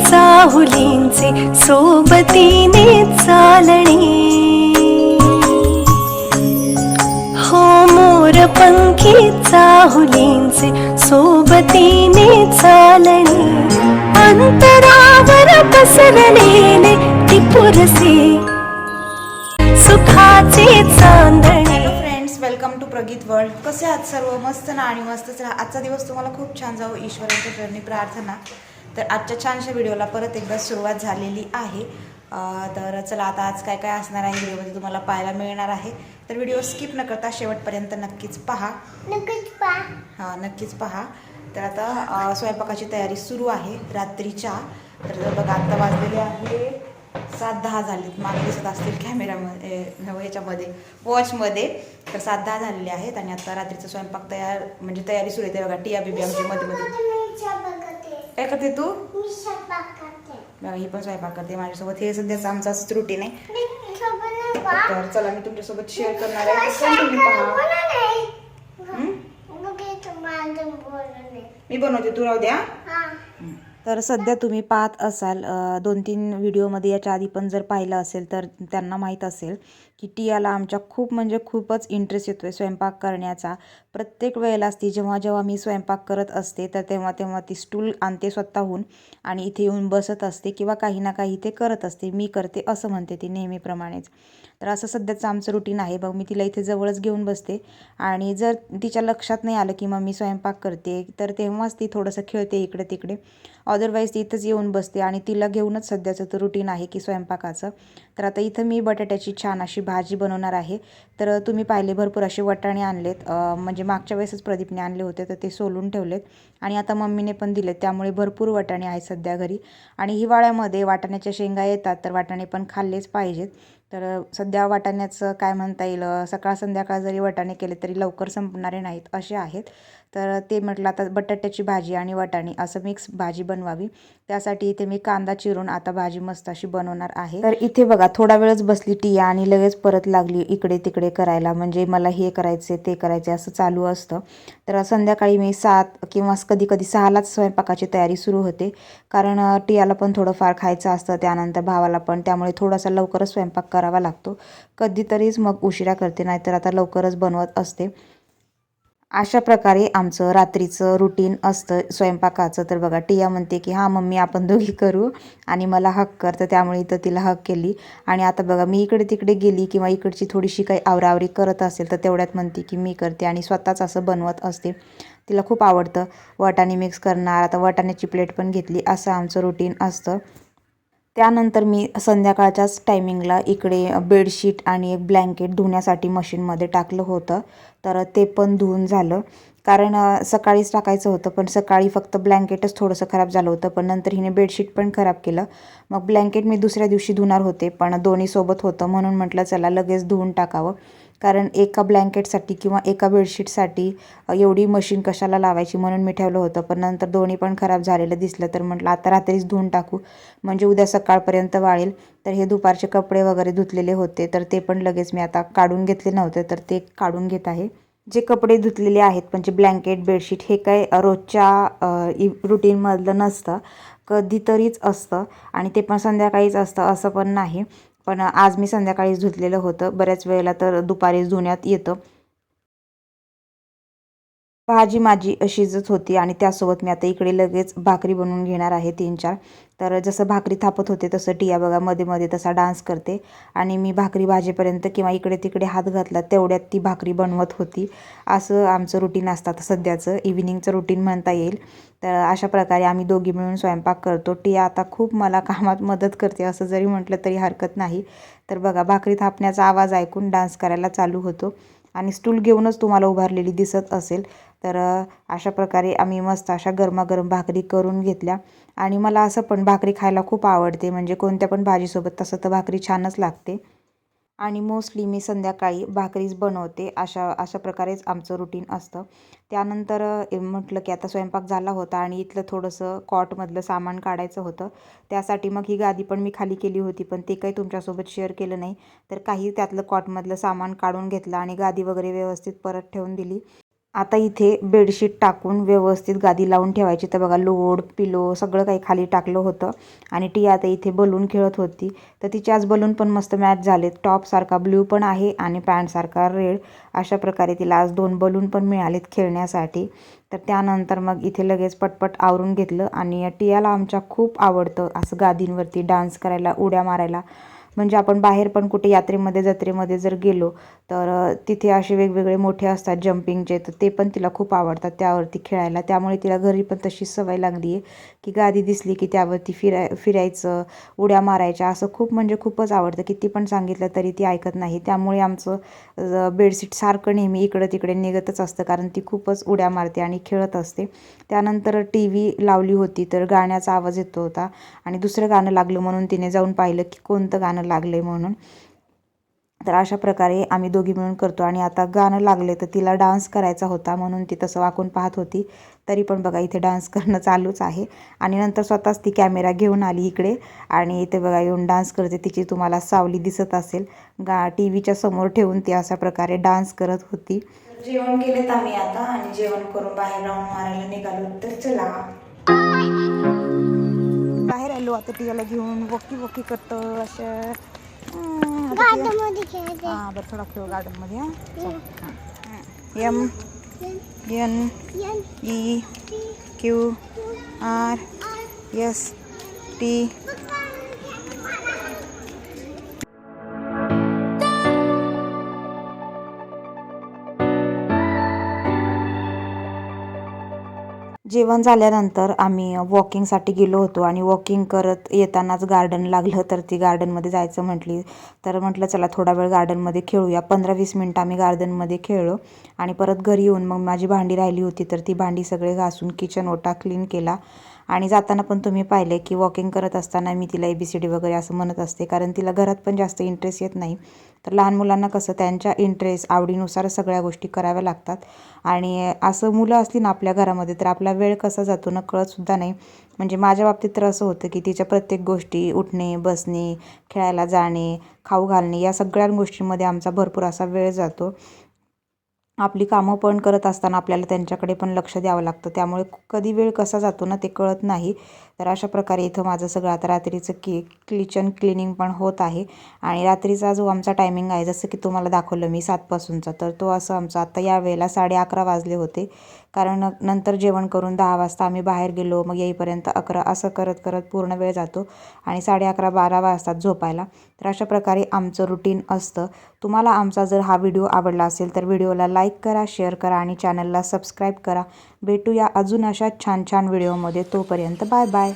चाहुलींचे सोबतीने चालणे. हो मोर पंखी चाहुलींचे सोबतीने चालणे. अंतरावर पसरलेले टिपुरसे सुखाचे चांदणे. Friends welcome to Prageet world कसे आहात सर्व? मस्त ना आणि मस्तच राहा. आजचा दिवस तुम्हाला खूप छान जाऊ ईश्वराच्या चरणी प्रार्थना. तर आजच्या छानशा व्हिडिओला परत एकदा सुरुवात झालेली आहे. तर चला आता आज काय काय असणार आहे व्हिडिओमध्ये तुम्हाला पाहायला मिळणार आहे. तर व्हिडिओ स्किप न करता शेवटपर्यंत नक्कीच पहा. नक्कीच पा हां नक्कीच पहा. तर आता स्वयंपाकाची तयारी सुरू आहे रात्रीच्या. तर बघा आत्ता वाजलेले आहे सात दहा झालेत. मागे दिसत असतील कॅमेरामध्ये ह्याच्यामध्ये वॉचमध्ये. तर सात दहा झालेले आहेत आणि आता रात्रीचा स्वयंपाक तयार म्हणजे तयारी सुरू आहे. ते बघा टिया बिबी आमची मध्ये मध्ये काय करते तू? बघा ही पण स्वयंपाक करते. माझ्यासोबत हे सध्याचं आमचं सोबत नाही तर चला मी तुमच्यासोबत शेअर करणार आहे. हं? मी बनवते तू राहू द्या. तर सध्या तुम्ही पाहत असाल दोन तीन व्हिडिओमध्ये याच्या आधी पण जर पाहिलं असेल तर त्यांना माहीत असेल की टियाला आमच्या खूप म्हणजे खूपच इंटरेस्ट येतो आहे स्वयंपाक करण्याचा. प्रत्येक वेळेलाच ती जेव्हा जेव्हा मी स्वयंपाक करत असते तर तेव्हा तेव्हा ती स्टूल आणते स्वतःहून आणि इथे येऊन बसत असते किंवा काही ना काही ते करत असते. मी करते असं म्हणते ती नेहमीप्रमाणेच. तर असं सध्याचं आमचं रुटीन आहे. बघ मी तिला इथे जवळच घेऊन बसते. आणि जर तिच्या लक्षात नाही आलं की मम्मी स्वयंपाक करते तर तेव्हाच ती थोडंसं खेळते इकडे तिकडे. अदरवाईज ती इथंच येऊन बसते. आणि तिला घेऊनच सध्याचं तर रुटीन आहे की स्वयंपाकाचं. तर आता इथं मी बटाट्याची छान अशी भाजी बनवणार आहे. तर तुम्ही पाहिले भरपूर असे वटाणे आणलेत. म्हणजे मागच्या वेळेसच प्रदीपने आणले होते तर ते सोलून ठेवलेत. आणि आता मम्मीने पण दिलेत. त्यामुळे भरपूर वटाणे आहेत सध्या घरी. आणि हिवाळ्यामध्ये वाटाण्याच्या शेंगा येतात तर वाटाणे पण खाल्लेच पाहिजेत. तर सध्या वाटाण्याचं काय म्हणता येईल? सकाळ संध्याकाळ जरी वाटाणे केले तरी लवकर संपणारे नाहीत असे आहेत. तर ते म्हटलं आता बटाट्याची भाजी आणि वटाणी असं मिक्स भाजी बनवावी. त्यासाठी इथे मी कांदा चिरून आता भाजी मस्त अशी बनवणार आहे. तर इथे बघा थोडा वेळच बसली टिया आणि लगेच परत लागली इकडे तिकडे करायला. म्हणजे मला हे करायचे ते करायचे असं चालू असतं. तर संध्याकाळी मी सात किंवा कधी कधी सहालाच स्वयंपाकाची तयारी सुरू होते. कारण टियाला पण थोडंफार खायचं असतं त्यानंतर भावाला पण. त्यामुळे थोडासा लवकरच स्वयंपाक करावा लागतो. कधीतरीच मग उशिरा करते नाहीतर आता लवकरच बनवत असते. अशा प्रकारे आमचं रात्रीचं रुटीन असतं. स्वयंपाकाचं तर बघा टिया म्हणते की हां मम्मी आपण दोघी करू. आणि मला हक कर तर त्यामुळे इथं तिला हक केली. आणि आता बघा मी इकडे तिकडे गेली किंवा इकडची थोडीशी काही आवरावरी करत असेल तर तेवढ्यात म्हणते की मी करते. आणि स्वतःच असं बनवत असते. तिला खूप आवडतं. वाटाणे मिक्स करणार. आता वाटाण्याची प्लेट पण घेतली. असं आमचं रुटीन असतं. त्यानंतर मी संध्याकाळच्याच टायमिंगला इकडे बेडशीट आणि एक ब्लँकेट धुण्यासाठी मशीनमध्ये टाकलं होतं. तर ते पण धुवून झालं. कारण सकाळीच टाकायचं होतं पण सकाळी फक्त ब्लँकेटच थोडंसं खराब झालं होतं. पण नंतर हिने बेडशीट पण खराब केलं. मग ब्लँकेट मी दुसऱ्या दिवशी धुणार होते पण दोन्ही सोबत होतं म्हणून म्हटलं चला लगेच धुवून टाकावं. कारण एका ब्लँकेटसाठी किंवा एका बेडशीटसाठी एवढी मशीन कशाला लावायची म्हणून मी ठेवलं होतं. पण नंतर दोन्ही पण खराब झालेलं दिसलं तर म्हटलं आता रात्रीच धुवून टाकू. म्हणजे उद्या सकाळपर्यंत वाळेल. तर हे दुपारचे कपडे वगैरे धुतलेले होते तर ते पण लगेच मी आता काढून घेतले नव्हते तर ते काढून घेत आहे. जे कपडे धुतलेले आहेत म्हणजे ब्लँकेट बेडशीट हे काय रोजच्या रुटीनमधलं नसतं. कधीतरीच असतं आणि ते पण संध्याकाळीच असतं असं पण नाही. पण आज मी संध्याकाळीच धुतलेलं होतं. बऱ्याच वेळेला तर दुपारीच धुण्यात येतं. भाजी माझी अशीच होती आणि त्यासोबत मी आता इकडे लगेच भाकरी बनवून घेणार आहे तीन चार. तर जसं भाकरी थापत होते तसं टिया बघा मध्ये मध्ये तसा डान्स करते. आणि मी भाकरी भाजेपर्यंत किंवा इकडे तिकडे हात घातला तेवढ्यात ती भाकरी बनवत होती. असं आमचं रुटीन असतं आता सध्याचं. इव्हिनिंगचं रुटीन म्हणता येईल. तर अशा प्रकारे आम्ही दोघी मिळून स्वयंपाक करतो. टिया आता खूप मला कामात मदत करते असं जरी म्हटलं तरी हरकत नाही. तर बघा भाकरी थापण्याचा आवाज ऐकून डान्स करायला चालू होतो. आणि स्टूल घेऊनच तुम्हाला उभारलेली दिसत असेल. तर अशा प्रकारे आम्ही मस्त अशा गरमागरम भाकरी करून घेतल्या. आणि मला असं पण भाकरी खायला खूप आवडते. म्हणजे कोणत्या पण भाजीसोबत तसं तर भाकरी छानच लागते. आणि मोस्टली मी संध्याकाळी भाकरीच बनवते. अशा अशा प्रकारेच आमचं रुटीन असतं. त्यानंतर म्हटलं की आता स्वयंपाक झाला होता आणि इथलं थोडंसं कॉटमधलं सामान काढायचं होतं. त्यासाठी मग ही गादी पण मी खाली केली होती पण ते काही तुमच्यासोबत शेअर केलं नाही. तर काही त्यातलं कॉटमधलं सामान काढून घेतलं आणि गादी वगैरे व्यवस्थित परत ठेवून दिली. आता इथे बेडशीट टाकून व्यवस्थित गादी लावून ठेवायची. तर बघा लोड पिलो सगळं काही खाली टाकलं होतं. आणि टी आता इथे बलून खेळत होती. तर तिचे आज बलून पण मस्त मॅच झाले टॉपसारखा ब्ल्यू पण आहे आणि पॅन्टसारखा रेड अशा प्रकारे तिला आज दोन बलून पण मिळालेत खेळण्यासाठी. तर त्यानंतर मग इथे लगेच पटपट आवरून घेतलं. आणि टियाला आमच्या खूप आवडतं असं गादींवरती डान्स करायला उड्या मारायला. म्हणजे आपण बाहेर पण कुठे यात्रेमध्ये जत्रेमध्ये जर गेलो तर तिथे असे वेगवेगळे मोठे असतात जम्पिंगचे तर ते पण तिला खूप आवडतात त्यावरती खेळायला. त्यामुळे तिला घरी पण तशी सवय लागली आहे की गादी दिसली की त्यावरती फिराय फिरायचं उड्या मारायच्या असं खूप म्हणजे खूपच आवडतं. किती पण सांगितलं तरी ती ऐकत नाही. त्यामुळे आमचं बेडशीट सारखं नेहमी इकडं तिकडे निघतच असतं कारण ती खूपच उड्या मारते आणि खेळत असते. त्यानंतर टी व्ही लावली होती तर गाण्याचा आवाज येतो होता आणि दुसरं गाणं लागलं म्हणून तिने जाऊन पाहिलं की कोणतं गाणं लागलं आहे म्हणून. तर अशा प्रकारे आम्ही दोघी मिळून करतो. आणि आता गाणं लागले तर तिला डान्स करायचा होता म्हणून ती तसं वाकून पाहत होती. तरी पण बघा इथे डान्स करणं चालूच आहे. आणि नंतर स्वतःच ती कॅमेरा घेऊन आली इकडे. आणि इथे बघा येऊन डान्स करते. तिची तुम्हाला सावली दिसत असेल. गा टी व्हीच्या समोर ठेवून ती अशा प्रकारे डान्स करत होती. जेवण केलेत आम्ही आता. आणि जेवण करून बाहेर राऊंड मारायला निघालो. तर चला. बाहेर आलो. आता टियाला घेऊन वॉकी वॉकी करतो. असं हा बरं थोडा खेळ गार्डनमध्ये हा चल. हा. M N N E Q R S T जेवण झाल्यानंतर आम्ही वॉकिंगसाठी गेलो होतो आणि वॉकिंग करत येतानाच गार्डन लागलं. तर ती गार्डनमध्ये जायचं म्हटली तर म्हटलं चला थोडा वेळ गार्डनमध्ये खेळूया. पंधरा वीस मिनटं आम्ही गार्डनमध्ये खेळलो आणि परत घरी येऊन मग माझी भांडी राहिली होती तर ती भांडी सगळे घासून किचन ओटा क्लीन केला. आणि जाताना पण तुम्ही पाहिले की वॉकिंग करत असताना मी तिला ए बी सी डी वगैरे असं म्हणत असते. कारण तिला घरात पण जास्त इंटरेस्ट येत नाही. तर लहान मुलांना कसं त्यांच्या इंटरेस्ट आवडीनुसार सगळ्या गोष्टी कराव्या लागतात. आणि असं मुलं असली ना आपल्या घरामध्ये तर आपला वेळ कसा जातो ना कळतसुद्धा नाही. म्हणजे माझ्या बाबतीत तर असं होतं की तिच्या प्रत्येक गोष्टी उठणे बसणे खेळायला जाणे खाऊ घालणे या सगळ्या गोष्टींमध्ये आमचा भरपूर असा वेळ जातो. आपली कामं पण करत असताना आपल्याला त्यांच्याकडे पण लक्ष द्यावं लागतं. त्यामुळे कधी वेळ कसा जातो ना ते कळत नाही. तर अशा प्रकारे इथं माझं सगळं आता रात्रीचं की किचन क्लिनिंग पण होत आहे. आणि रात्रीचा जो आमचा टायमिंग आहे जसं की तुम्हाला दाखवलं मी सातपासूनचा तर तो असं आमचा आता या वेळेला साडे अकरा वाजले होते. कारण नंतर जेवण करून दहा वाजता आम्ही बाहेर गेलो मग येईपर्यंत अकरा असं करत करत पूर्ण वेळ जातो आणि साडे अकरा बारा वाजतात झोपायला. तर अशा प्रकारे आमचं रुटीन असतं. तुम्हाला आमचा जर हा व्हिडिओ आवडला असेल तर व्हिडिओला लाईक करा शेअर करा आणि चॅनलला सबस्क्राईब करा. भेटूया अजून अशा छान छान व्हिडिओमध्ये. तोपर्यंत बाय बाय